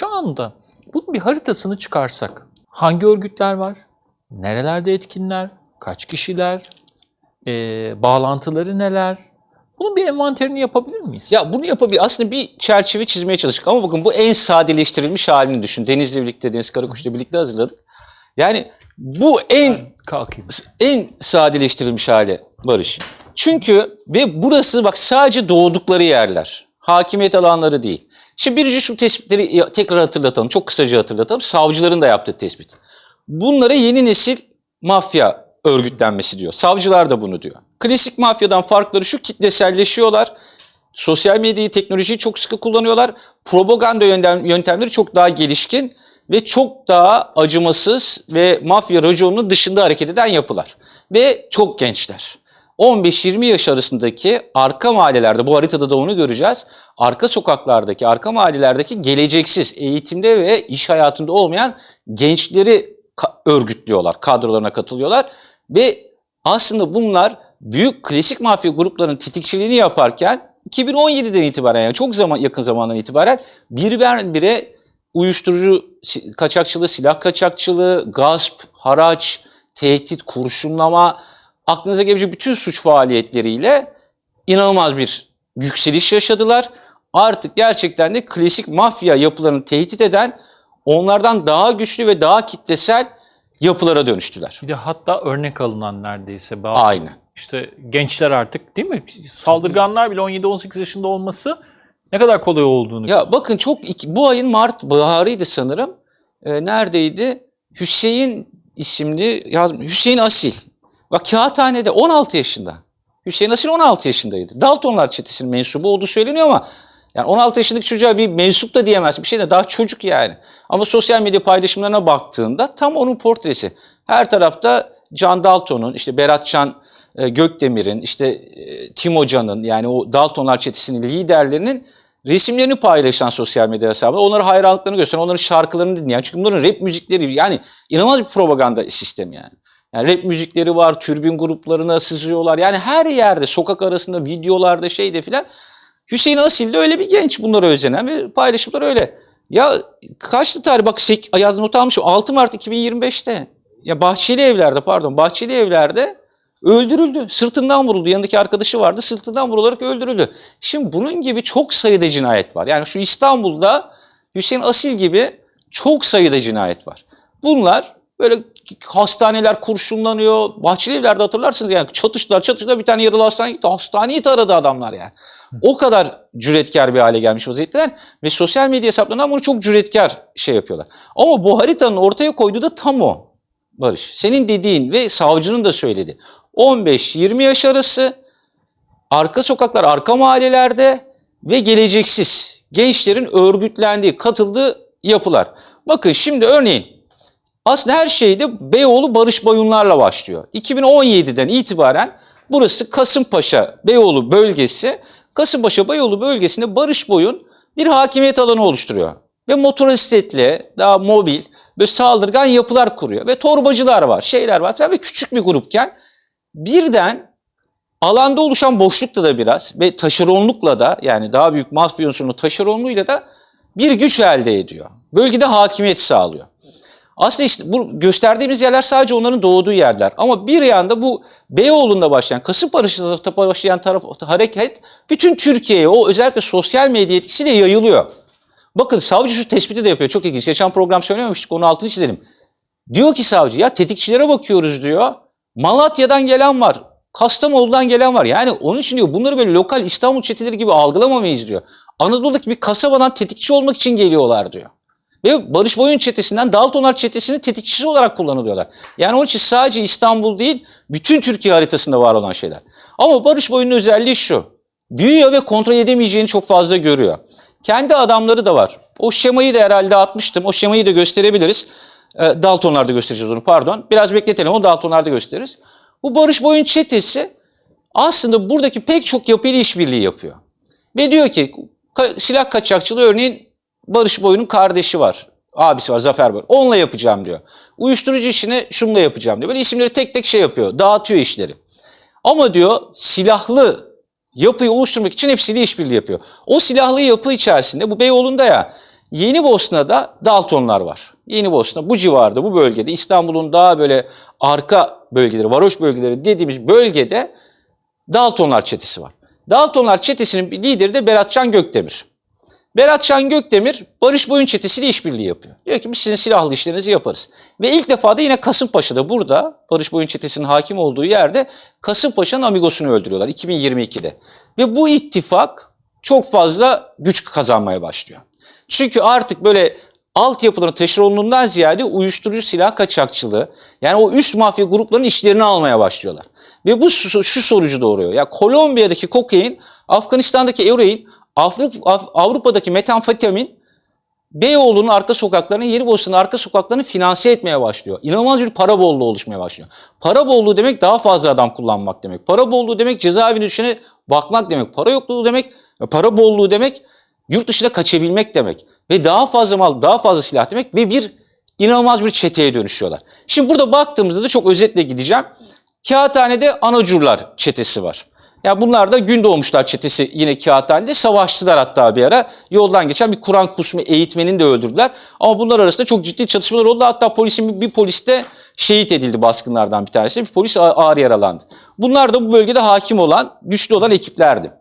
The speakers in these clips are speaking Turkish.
Şu anda bunun bir haritasını çıkarsak hangi örgütler var? Nerelerde etkinler? Kaç kişiler? Ee, bağlantıları neler? Bunun bir envanterini yapabilir miyiz? Ya bunu yapabilir. Aslında bir çerçeve çizmeye çalıştık ama bakın bu en sadeleştirilmiş halini düşün. Deniz'le birlikte, Deniz Karakuş'la birlikte hazırladık. Yani bu en Kalkayım. en sadeleştirilmiş hali Barış. Çünkü ve burası bak sadece doğdukları yerler. Hakimiyet alanları değil. Şimdi birinci şu tespitleri tekrar hatırlatalım. Çok kısaca hatırlatalım. Savcıların da yaptığı tespit. Bunlara yeni nesil mafya örgütlenmesi diyor. Savcılar da bunu diyor. Klasik mafyadan farkları şu kitleselleşiyorlar. Sosyal medyayı, teknolojiyi çok sıkı kullanıyorlar. Propaganda yöntem- yöntemleri çok daha gelişkin ve çok daha acımasız ve mafya raconunun dışında hareket eden yapılar. Ve çok gençler. 15-20 yaş arasındaki arka mahallelerde, bu haritada da onu göreceğiz. Arka sokaklardaki, arka mahallelerdeki geleceksiz, eğitimde ve iş hayatında olmayan gençleri ka- örgütlüyorlar, kadrolarına katılıyorlar. Ve aslında bunlar büyük klasik mafya gruplarının tetikçiliğini yaparken 2017'den itibaren yani çok zaman yakın zamandan itibaren birdenbire uyuşturucu kaçakçılığı, silah kaçakçılığı, gasp, haraç, tehdit, kurşunlama, aklınıza gelebilecek bütün suç faaliyetleriyle inanılmaz bir yükseliş yaşadılar. Artık gerçekten de klasik mafya yapılarını tehdit eden onlardan daha güçlü ve daha kitlesel yapılara dönüştüler. Bir de hatta örnek alınan neredeyse. Bazı Aynen. İşte gençler artık değil mi? Saldırganlar bile 17-18 yaşında olması ne kadar kolay olduğunu Ya bakın çok bu ayın Mart baharıydı sanırım. Ee, neredeydi? Hüseyin isimli yazmış. Hüseyin Asil. Bak kağıthanede 16 yaşında. Hüseyin Asil 16 yaşındaydı. Daltonlar çetesinin mensubu olduğu söyleniyor ama yani 16 yaşındaki çocuğa bir mensup da diyemez. Bir şey de daha çocuk yani. Ama sosyal medya paylaşımlarına baktığında tam onun portresi. Her tarafta Can Dalton'un, işte Berat Can e, Gökdemir'in, işte e, Tim Hoca'nın yani o Daltonlar çetesinin liderlerinin resimlerini paylaşan sosyal medya hesabında onlara hayranlıklarını gösteren, onların şarkılarını dinleyen. Çünkü bunların rap müzikleri yani inanılmaz bir propaganda sistemi yani. Yani rap müzikleri var, türbün gruplarına sızıyorlar. Yani her yerde, sokak arasında, videolarda, şeyde filan. Hüseyin Asil de öyle bir genç bunlara özenen ve paylaşımlar öyle. Ya kaçtı tarih bak sek, yaz not almışım 6 Mart 2025'te. Ya Bahçeli Evler'de pardon Bahçeli Evler'de öldürüldü. Sırtından vuruldu. Yanındaki arkadaşı vardı. Sırtından vurularak öldürüldü. Şimdi bunun gibi çok sayıda cinayet var. Yani şu İstanbul'da Hüseyin Asil gibi çok sayıda cinayet var. Bunlar böyle hastaneler kurşunlanıyor. Bahçeli evlerde hatırlarsınız yani çatıştılar çatıştılar bir tane yaralı hastane gitti. Hastaneyi taradı adamlar yani. O kadar cüretkar bir hale gelmiş vaziyetteler ve sosyal medya hesaplarından bunu çok cüretkar şey yapıyorlar. Ama bu haritanın ortaya koyduğu da tam o. Barış. Senin dediğin ve savcının da söyledi. 15-20 yaş arası arka sokaklar, arka mahallelerde ve geleceksiz gençlerin örgütlendiği, katıldığı yapılar. Bakın şimdi örneğin aslında her şeyde Beyoğlu Barış Bayunlar'la başlıyor. 2017'den itibaren burası Kasımpaşa Beyoğlu bölgesi. Kasımpaşa Beyoğlu bölgesinde Barış Boyun bir hakimiyet alanı oluşturuyor. Ve motosikletle daha mobil ve saldırgan yapılar kuruyor. Ve torbacılar var, şeyler var falan ve küçük bir grupken birden alanda oluşan boşlukla da biraz ve taşeronlukla da yani daha büyük mafya unsurunun taşeronluğuyla da bir güç elde ediyor. Bölgede hakimiyet sağlıyor. Aslında işte bu gösterdiğimiz yerler sadece onların doğduğu yerler. Ama bir yanda bu Beyoğlu'nda başlayan, Kasımpaşa'da başlayan taraf, hareket bütün Türkiye'ye o özellikle sosyal medya etkisiyle yayılıyor. Bakın savcı şu tespiti de yapıyor. Çok ilginç. Geçen program söylememiştik. Onun altını çizelim. Diyor ki savcı ya tetikçilere bakıyoruz diyor. Malatya'dan gelen var. Kastamonu'dan gelen var. Yani onun için diyor bunları böyle lokal İstanbul çeteleri gibi algılamamayız diyor. Anadolu'daki bir kasabadan tetikçi olmak için geliyorlar diyor. Ve Barış Boyun çetesinden Daltonar çetesini tetikçisi olarak kullanılıyorlar. Yani onun için sadece İstanbul değil, bütün Türkiye haritasında var olan şeyler. Ama Barış Boyun'un özelliği şu. Büyüyor ve kontrol edemeyeceğini çok fazla görüyor. Kendi adamları da var. O şemayı da herhalde atmıştım. O şemayı da gösterebiliriz. E, Daltonlar'da göstereceğiz onu pardon. Biraz bekletelim onu Daltonlar'da gösteririz. Bu Barış Boyun çetesi aslında buradaki pek çok yapıyla işbirliği yapıyor. Ve diyor ki silah kaçakçılığı örneğin Barış Boyun'un kardeşi var. Abisi var Zafer var. Onunla yapacağım diyor. Uyuşturucu işini şununla yapacağım diyor. Böyle isimleri tek tek şey yapıyor. Dağıtıyor işleri. Ama diyor silahlı yapıyı oluşturmak için hepsiyle işbirliği yapıyor. O silahlı yapı içerisinde bu Beyoğlu'nda ya Yeni Bosna'da Daltonlar var. Yeni Bosna bu civarda, bu bölgede İstanbul'un daha böyle arka bölgeleri, varoş bölgeleri dediğimiz bölgede Daltonlar çetesi var. Daltonlar çetesinin lideri de Beratcan Gökdemir. Beratcan Gökdemir Barış Boyun çetesiyle işbirliği yapıyor. Diyor ki biz sizin silahlı işlerinizi yaparız. Ve ilk defa da yine Kasımpaşa'da burada Barış Boyun çetesinin hakim olduğu yerde Kasımpaşa'nın amigosunu öldürüyorlar 2022'de. Ve bu ittifak çok fazla güç kazanmaya başlıyor. Çünkü artık böyle altyapıların taşeronluğundan ziyade uyuşturucu silah kaçakçılığı yani o üst mafya gruplarının işlerini almaya başlıyorlar. Ve bu şu sonucu doğuruyor. Ya Kolombiya'daki kokain, Afganistan'daki eroin, Avrupa'daki metamfetamin Beyoğlu'nun arka sokaklarını, Yeni Bosna'nın arka sokaklarını finanse etmeye başlıyor. İnanılmaz bir para bolluğu oluşmaya başlıyor. Para bolluğu demek daha fazla adam kullanmak demek. Para bolluğu demek cezaevinin içine bakmak demek. Para yokluğu demek, para bolluğu demek yurt dışına kaçabilmek demek. Ve daha fazla mal, daha fazla silah demek ve bir inanılmaz bir çeteye dönüşüyorlar. Şimdi burada baktığımızda da çok özetle gideceğim. Kağıthane'de anacurlar çetesi var. Ya bunlar da gün doğmuşlar çetesi yine Kağıthane'de savaştılar hatta bir ara. Yoldan geçen bir Kur'an kursu eğitmenini de öldürdüler. Ama bunlar arasında çok ciddi çatışmalar oldu. Hatta polisin bir polis de şehit edildi baskınlardan bir tanesi. Bir polis ağır yaralandı. Bunlar da bu bölgede hakim olan, güçlü olan ekiplerdi.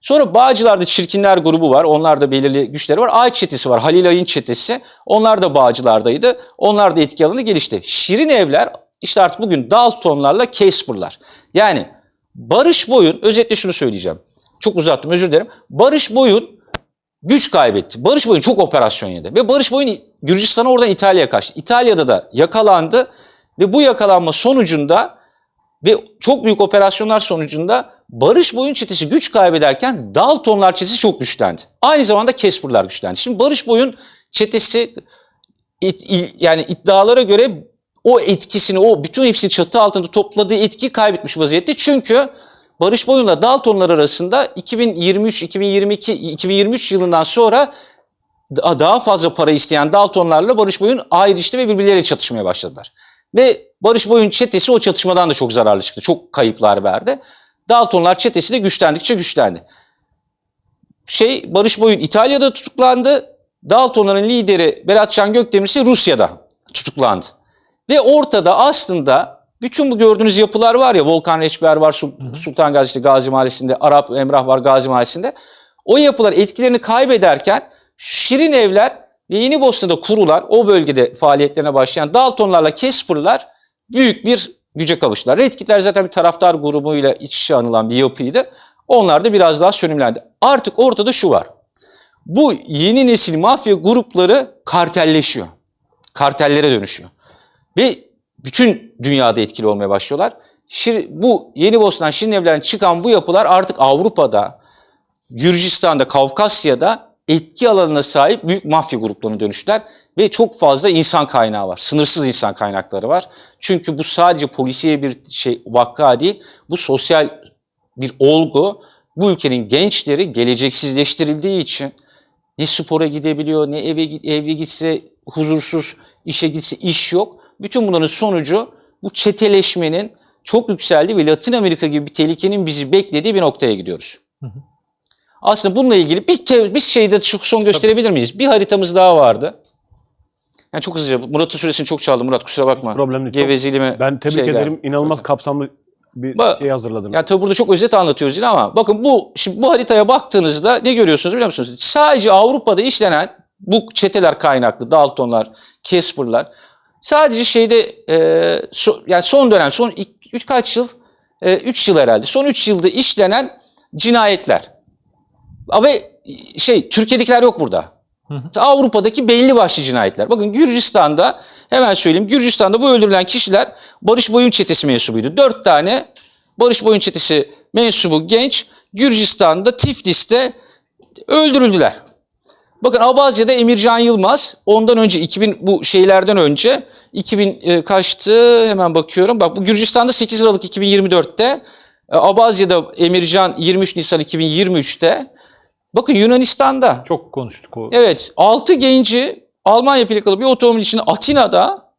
Sonra Bağcılar'da Çirkinler grubu var. Onlar da belirli güçleri var. Ağaç çetesi var. Halil Ayın çetesi. Onlar da Bağcılar'daydı. Onlar da etki alanı gelişti. Şirin Evler işte artık bugün Daltonlarla Casper'lar. Yani Barış Boyun, özetle şunu söyleyeceğim. Çok uzattım özür dilerim. Barış Boyun güç kaybetti. Barış Boyun çok operasyon yedi. Ve Barış Boyun Gürcistan'a oradan İtalya'ya kaçtı. İtalya'da da yakalandı. Ve bu yakalanma sonucunda ve çok büyük operasyonlar sonucunda Barış Boyun çetesi güç kaybederken Daltonlar çetesi çok güçlendi. Aynı zamanda Casper'lar güçlendi. Şimdi Barış Boyun çetesi it- yani iddialara göre o etkisini, o bütün hepsini çatı altında topladığı etkiyi kaybetmiş vaziyette. Çünkü Barış Boyun'la Daltonlar arasında 2023, 2022, 2023 yılından sonra da- daha fazla para isteyen Daltonlarla Barış Boyun ayrıştı ve birbirleriyle çatışmaya başladılar. Ve Barış Boyun çetesi o çatışmadan da çok zararlı çıktı. Çok kayıplar verdi. Daltonlar çetesi de güçlendikçe güçlendi. Şey Barış Boyun İtalya'da tutuklandı. Daltonların lideri Beratcan Gökdemir ise Rusya'da tutuklandı. Ve ortada aslında bütün bu gördüğünüz yapılar var ya Volkan Reçber var Sul- Sultan Gazi işte Gazi Mahallesi'nde, Arap Emrah var Gazi Mahallesi'nde. O yapılar etkilerini kaybederken Şirin Evler ve Yeni Bosna'da kurulan o bölgede faaliyetlerine başlayan Daltonlarla Casper'lar büyük bir güce kavuştular. Red Kit'ler zaten bir taraftar grubuyla iç içe anılan bir yapıydı. Onlar da biraz daha sönümlendi. Artık ortada şu var. Bu yeni nesil mafya grupları kartelleşiyor. Kartellere dönüşüyor. Ve bütün dünyada etkili olmaya başlıyorlar. Şir, bu Yeni Bosna, Şirin Evler'den çıkan bu yapılar artık Avrupa'da, Gürcistan'da, Kavkasya'da etki alanına sahip büyük mafya gruplarına dönüştüler. Ve çok fazla insan kaynağı var. Sınırsız insan kaynakları var. Çünkü bu sadece polisiye bir şey vakka değil. Bu sosyal bir olgu. Bu ülkenin gençleri geleceksizleştirildiği için ne spora gidebiliyor, ne eve eve gitse huzursuz, işe gitse iş yok. Bütün bunların sonucu bu çeteleşmenin çok yükseldiği ve Latin Amerika gibi bir tehlikenin bizi beklediği bir noktaya gidiyoruz. Aslında bununla ilgili bir, ke- bir şeyde son gösterebilir miyiz? Bir haritamız daha vardı. Yani çok hızlıca Murat'ın süresini çok çaldım Murat kusura bakma. Problem değil. Ben tebrik şeyler- ederim. İnanılmaz kapsamlı bir Ba- şey hazırladınız. Yani tabii burada çok özet anlatıyoruz yine ama bakın bu şimdi bu haritaya baktığınızda ne görüyorsunuz biliyor musunuz? Sadece Avrupa'da işlenen bu çeteler kaynaklı Daltonlar, Casper'lar sadece şeyde e, so- yani son dönem son 3 kaç yıl 3 yıl herhalde. Son 3 yılda işlenen cinayetler. Ve şey Türkiye'dekiler yok burada. Avrupa'daki belli başlı cinayetler. Bakın Gürcistan'da hemen söyleyeyim. Gürcistan'da bu öldürülen kişiler Barış Boyun çetesi mensubuydu. Dört tane Barış Boyun çetesi mensubu genç Gürcistan'da Tiflis'te öldürüldüler. Bakın Abazya'da Emircan Yılmaz ondan önce 2000 bu şeylerden önce 2000 e, kaçtı hemen bakıyorum. Bak bu Gürcistan'da 8 Aralık 2024'te e, Abazya'da Emircan 23 Nisan 2023'te Bakın Yunanistan'da Çok konuştuk o. Evet 6 genci Almanya plakalı bir otomobil içinde Atina'da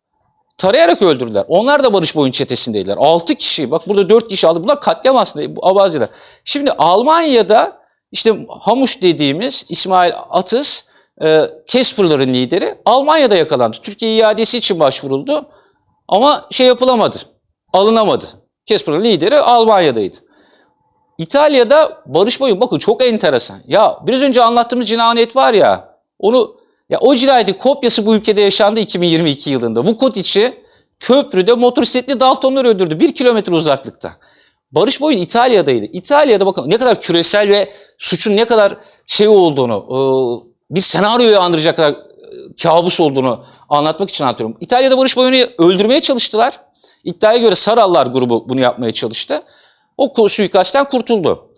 tarayarak öldürdüler. Onlar da Barış Boyun çetesindeydiler. 6 kişi bak burada 4 kişi aldı. Bunlar katliam aslında bu Abazya'da. Şimdi Almanya'da işte Hamuş dediğimiz İsmail Atız e, Casper'ların lideri Almanya'da yakalandı. Türkiye iadesi için başvuruldu ama şey yapılamadı, alınamadı. Casper'ın lideri Almanya'daydı. İtalya'da Barış Boyun bakın çok enteresan. Ya biraz önce anlattığımız cinayet var ya onu ya o cinayetin kopyası bu ülkede yaşandı 2022 yılında. Vukotiç'i köprüde motosikletli Daltonlar öldürdü. Bir kilometre uzaklıkta. Barış Boyun İtalya'daydı. İtalya'da bakın ne kadar küresel ve suçun ne kadar şey olduğunu, e, bir senaryoyu andıracak kadar e, kabus olduğunu anlatmak için anlatıyorum. İtalya'da Barış Boyun'u öldürmeye çalıştılar. İddiaya göre Sarallar grubu bunu yapmaya çalıştı. O suikastten kurtuldu.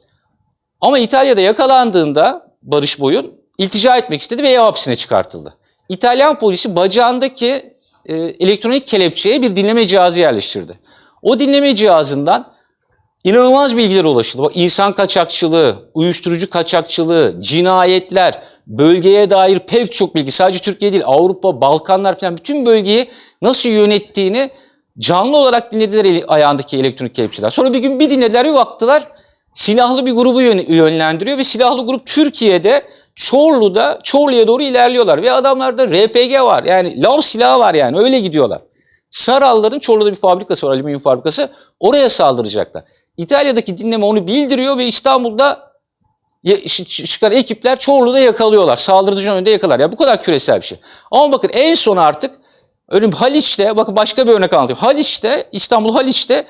Ama İtalya'da yakalandığında Barış Boyun iltica etmek istedi ve ev hapsine çıkartıldı. İtalyan polisi bacağındaki e, elektronik kelepçeye bir dinleme cihazı yerleştirdi. O dinleme cihazından inanılmaz bilgiler ulaşıldı. Bak, insan kaçakçılığı, uyuşturucu kaçakçılığı, cinayetler, bölgeye dair pek çok bilgi. Sadece Türkiye değil, Avrupa, Balkanlar falan bütün bölgeyi nasıl yönettiğini canlı olarak dinlediler ayağındaki elektronik kelepçeler. Sonra bir gün bir dinlediler bir baktılar silahlı bir grubu yön- yönlendiriyor ve silahlı grup Türkiye'de Çorlu'da Çorlu'ya doğru ilerliyorlar ve adamlarda RPG var yani lav silahı var yani öyle gidiyorlar. Saralların Çorlu'da bir fabrikası var alüminyum fabrikası oraya saldıracaklar. İtalya'daki dinleme onu bildiriyor ve İstanbul'da çıkan ekipler Çorlu'da yakalıyorlar. Saldırıcının önünde yakalar. Ya bu kadar küresel bir şey. Ama bakın en son artık Öyle Haliç'te, bakın başka bir örnek anlatıyorum. Haliç'te, İstanbul Haliç'te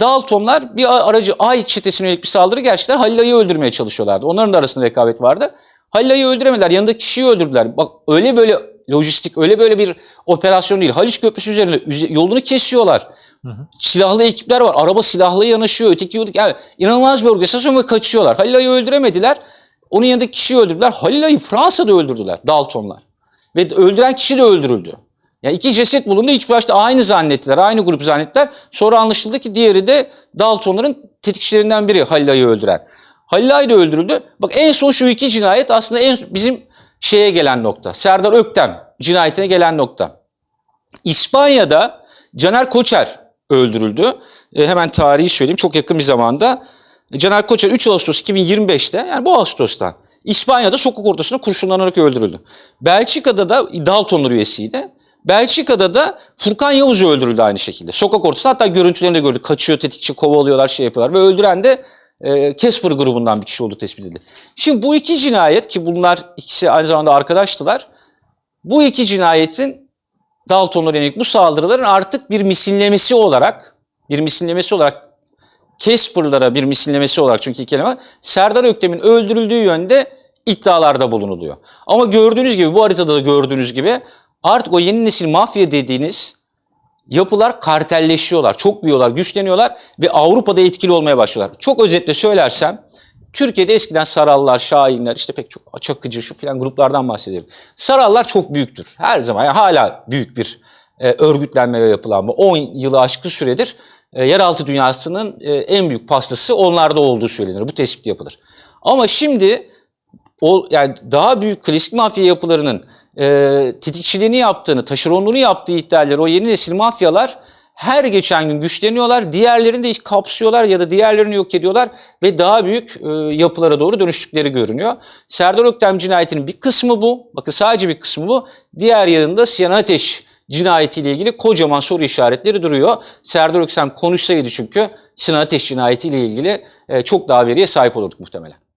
Daltonlar bir aracı Ay çetesine yönelik bir saldırı gerçekten Halil Ağa'yı öldürmeye çalışıyorlardı. Onların da arasında rekabet vardı. Halil Ağa'yı öldüremediler. Yanındaki kişiyi öldürdüler. Bak öyle böyle lojistik, öyle böyle bir operasyon değil. Haliç Köprüsü üzerinde üze- yolunu kesiyorlar. Silahlı ekipler var. Araba silahlı yanaşıyor. Öteki yani inanılmaz bir organizasyon ve kaçıyorlar. Halil Ağa'yı öldüremediler. Onun yanındaki kişiyi öldürdüler. Halil Ağa'yı Fransa'da öldürdüler Daltonlar. Ve öldüren kişi de öldürüldü. Yani iki ceset bulundu. İlk başta aynı zannettiler. Aynı grup zannettiler. Sonra anlaşıldı ki diğeri de Daltonların tetikçilerinden biri Halil Ağa'yı öldüren. Halil Ağa da öldürüldü. Bak en son şu iki cinayet aslında en bizim şeye gelen nokta. Serdar Öktem cinayetine gelen nokta. İspanya'da Caner Koçer öldürüldü. E, hemen tarihi söyleyeyim çok yakın bir zamanda. Caner Koçer 3 Ağustos 2025'te yani bu Ağustos'ta İspanya'da sokak ortasında kurşunlanarak öldürüldü. Belçika'da da Daltonlar üyesiydi. Belçika'da da Furkan Yavuz öldürüldü aynı şekilde. Sokak ortasında hatta görüntülerini de gördük. Kaçıyor, tetikçi kovalıyorlar, şey yapıyorlar. Ve öldüren de e, Casper grubundan bir kişi olduğu tespit edildi. Şimdi bu iki cinayet ki bunlar ikisi aynı zamanda arkadaştılar. Bu iki cinayetin Daltonlara yönelik bu saldırıların artık bir misillemesi olarak bir misillemesi olarak Casper'lara bir misillemesi olarak çünkü iki kelime Serdar Öktem'in öldürüldüğü yönde iddialarda bulunuluyor. Ama gördüğünüz gibi bu haritada da gördüğünüz gibi artık o yeni nesil mafya dediğiniz yapılar kartelleşiyorlar, çok büyüyorlar, güçleniyorlar ve Avrupa'da etkili olmaya başlıyorlar. Çok özetle söylersem Türkiye'de eskiden Sarallar, Şahinler, işte pek çok Çakıcı şu filan gruplardan bahsediyorum. Sarallar çok büyüktür. Her zaman yani hala büyük bir e, örgütlenme ve yapılanma. 10 yılı aşkın süredir e, yeraltı dünyasının e, en büyük pastası onlarda olduğu söylenir. Bu tespit yapılır. Ama şimdi o yani daha büyük klasik mafya yapılarının e, tetikçiliğini yaptığını, taşeronluğunu yaptığı iddiaları o yeni nesil mafyalar her geçen gün güçleniyorlar. Diğerlerini de kapsıyorlar ya da diğerlerini yok ediyorlar ve daha büyük e, yapılara doğru dönüştükleri görünüyor. Serdar Öktem cinayetinin bir kısmı bu. Bakın sadece bir kısmı bu. Diğer yanında Sinan Ateş cinayetiyle ilgili kocaman soru işaretleri duruyor. Serdar Öktem konuşsaydı çünkü Sinan Ateş cinayetiyle ilgili e, çok daha veriye sahip olurduk muhtemelen.